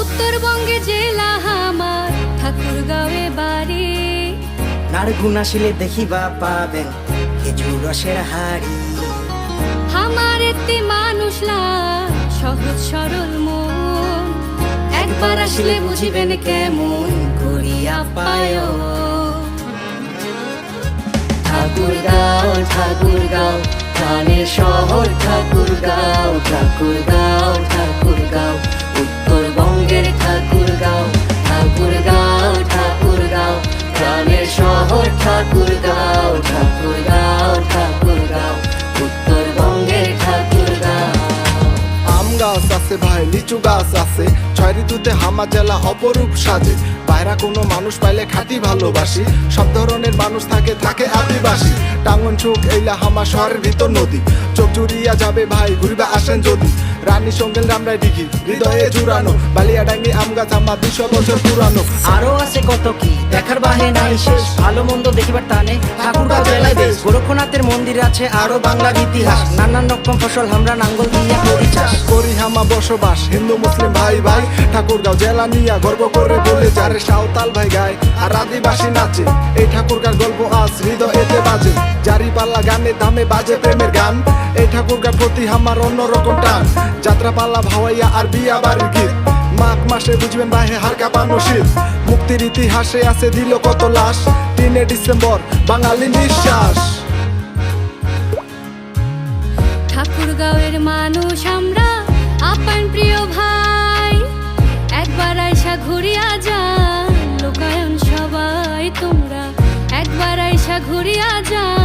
উত্তরবঙ্গে জেলা বাড়ি। দেখিবা পাবেন খেজুর রসের হাড়ি। একটি মানুষ লাগ সহজ সরল মন। একবার আসলে বুঝিবেন কেমন করিয়া পায়। ঠাকুর গাও ঠাকুরগাঁও ঠাকুরগাঁও প্রাণের শহর ঠাকুরগাঁও ঠাকুরগাঁও ঠাকুরগাঁও উত্তরবঙ্গের ঠাকুরগাঁও ঠাকুরগাঁও ঠাকুরগাঁও প্রাণের শহর ঠাকুরগাঁও ঠাকুরগাঁও ঠাকুরগাঁও আছে ভাই, লিচু গাছ আছে। ছয় ঋতুতে হামা জেলা অপরূপ সাজে। বাইরা কোনো মানুষ পাইলে খাটি ভালোবাসি। সব ধরনের মানুষ থাকে থাকে আদিবাসী। টাঙ্গন চোখ এইলা হামা শহরের ভিতর নদী। চোখ জুড়িয়া যাবে ভাই, ঘুরবে আসেন যদি। রানী সঙ্গেল রামরাই দিঘি হৃদয়ে জুড়ানো বালিয়া ডাঙ্গি আম গাছ আমার দুশো বছর পুরানো। আরও আছে কত কি দেখার বাহে নাই শেষ ভালো মন্দ দেখিবার টানে ঠাকুরগাঁও জেলায় দেশ গোরক্ষনাথের মন্দির আছে আরও বাংলার ইতিহাস নানান রকম ফসল আমরা নাঙ্গল দিয়ে করি চাষ। করি হামা বসবাস হিন্দু মুসলিম ভাই ভাই ঠাকুরগাঁও জেলা নিয়া গর্ব করে বলে যারে সাঁওতাল ভাই গায় আর আদিবাসী নাচে। এই ঠাকুরগাঁর গল্প আজ হৃদয়েতে বাজে জারি পাল্লা গানে দামে বাজে প্রেমের গান। এই ঠাকুরগাঁর প্রতি আমার অন্যরকম টান। যাত্রা পাল্লা ভাওয়াইয়া, আর বিয়া বাড়ির গীত। মাঘ মাসে বুঝবেন ভাই হার কাঁপানো শীত। মুক্তির ইতিহাসে আছে দিল কত লাশ। তিনে ডিসেম্বর, বাঙালি নিঃশ্বাস। ঠাকুরগাঁওয়ের মানুষ আমরা আপন প্রিয় ভাই। একবার আইসা ঘুরিয়া যান, লোকায়ন সবাই তোমরা। একবার আইসা ঘুরিয়া যান।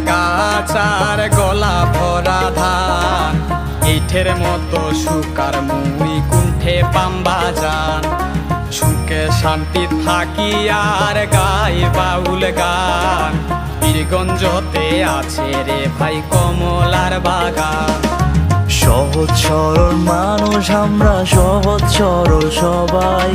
গাছ আর গলা ভরা ধান। ইঠের মতো সুকার মুই কুণ্ঠে পাম্বা যান। সুখে শান্তি থাকি আর গাই বাউল গান। বীরগঞ্জতে আছে রে ভাই কমলার বাগান। সহজ সরল মানুষ আমরা, সহজ সরল সবাই।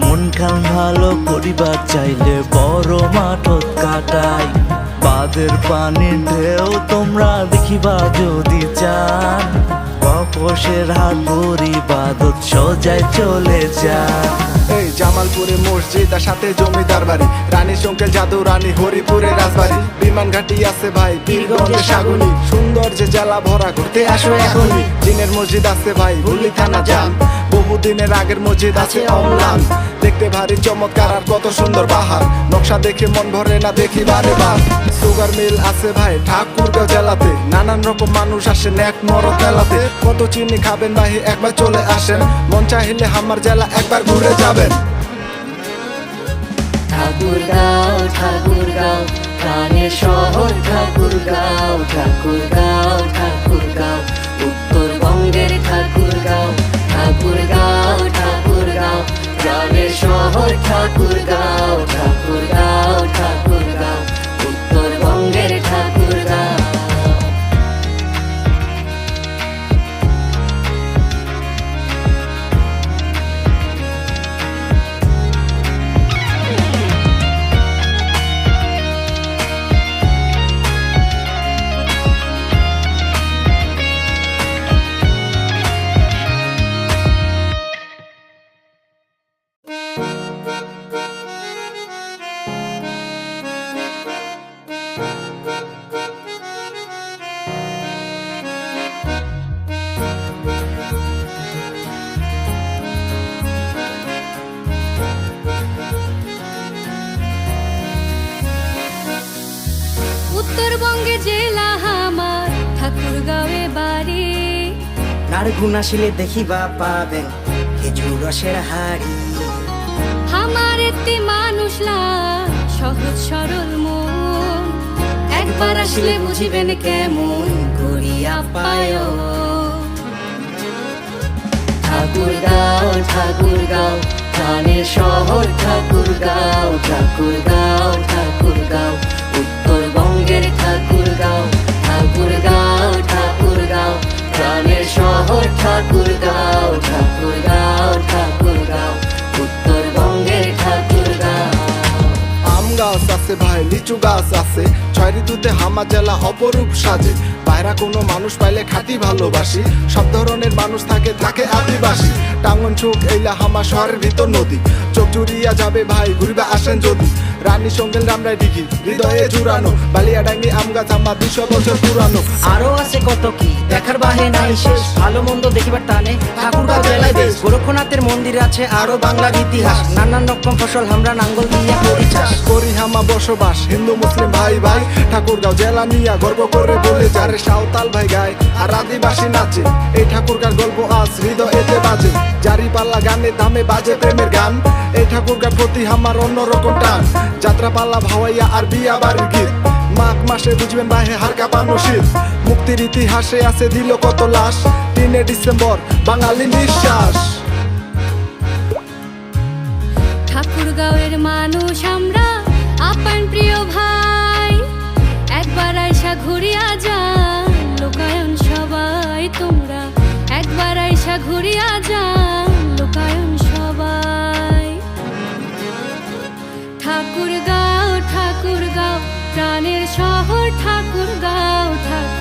মন খান ভালো করিবার চাইলে বড় মাঠত কাটাই। বাদের পানির ঢেউ, তোমরা দেখিবা যদি চান। কপসের হাট ভরি বাদত সোজায় চলে যান। এই জামালপুরে মসজিদ আর সাথে জমিদার বাড়ি। রানী শঙ্কের জাদু, রানী হরিপুরে রাজবাড়ি। বিমান ঘাটি আছে ভাই বীরগঞ্জের সাগুনি। সুন্দর যে জেলা ভরা ঘুরতে আসো এখনই। দিনের মসজিদ আছে ভাই হুলি থানা যান বহুদিনের আগের মসজিদ আছে অমলান। দেখতে ভারী, চমৎকার আর কত সুন্দর বাহার নকশা দেখে মন ভরে না দেখি বারে বার। সুগার মিল আছে ভাই ঠাকুরগাঁও জেলাতে। নানান রকম মানুষ আসে ন্যাক মরদ মেলাতে। কত চিনি খাবেন ভাই, একবার চলে আসেন। মন চাইলে আমার জেলা একবার ঘুরে যাবেন। ঠাকুরগাঁও ঠাকুরগাঁও, প্রাণের শহর ঠাকুরগাঁও ঠাকুরগাঁও। গাঁও ঠাকুর গাও ঠাকুর গাও উত্তরবঙ্গের ঠাকুরগাঁও। নার গুনাশিলে দেখিবা পাবেন খেজুর রসের হাড়ি। আমার একটি মানুষ সহজ সরল মন। একবার আসলে বুঝিবেন কেমন করিয়া পায়। ঠাকুর গাও ঠাকুরগাঁও ঠাকুরগাঁও প্রাণের শহর ঠাকুরগাঁও ঠাকুরগাঁও ঠাকুরগাঁও ঠাকুরগাঁও ঠাকুরগাঁও ঠাকুরগাঁও, উত্তরবঙ্গের ঠাকুরগাঁও। আম গাছ আছে ভাই, লিচু গাছ আছে। ছয় ঋতুতে হামা জেলা অপরূপ সাজে। বাইরা কোনো মানুষ পাইলে খাতি ভালোবাসি। সব ধরনের মানুষ থাকে থাকে আদিবাসী। টাঙ্গন চোখ এইলা হামা শহরের ভিতর নদী। চোখ জুড়িয়া যাবে ভাই, ঘুরিবে আসেন যদি। রানী সঙ্গেল রামরাই দিঘি হৃদয়ে জুড়ানো বালিয়া ডাঙ্গি আম গাছ আমার দুশো বছর পুরানো। আরও আছে কত কি দেখার বাহে নাই শেষ। ভালো মন্দ দেখিবার টানে ঠাকুরগাঁও জেলায় দেশ গোরক্ষনাথের মন্দির আছে আরও বাংলার ইতিহাস। নানান রকম ফসল আমরা নাঙ্গল দিয়া করি চাষ করি হামা বসবাস হিন্দু মুসলিম ভাই ভাই। ঠাকুরগাঁও জেলা নিয়া গর্ব করে বলে যারে সাঁওতাল ভাই গায় আর আদিবাসী নাচে। এই ঠাকুরগার গল্প আজ হৃদয় এতে বাজে। জারি পাল্লা গানে দামে বাজে প্রেমের গান। এই প্রতি আমার অন্যরকম টান। যাত্রা পাল্লা ভাওয়াইয়া আর বিয়া বাড়ির গীত। মাঘ মাসে বুঝবেন ভাই হার কাঁপানো মুক্তির ইতিহাসে আছে দিল কত লাশ। তিনে ডিসেম্বর, বাঙালি নিঃশ্বাস। ঠাকুরগাঁওয়ের মানুষ আমরা, আপন প্রিয় ভাই। একবার আইসা ঘুরিয়া যান, লোকায়ন সবাই তোমরা। একবার আইসা ঘুরিয়া যান। ঠাকুরগাঁও প্রাণের ঠাকুর।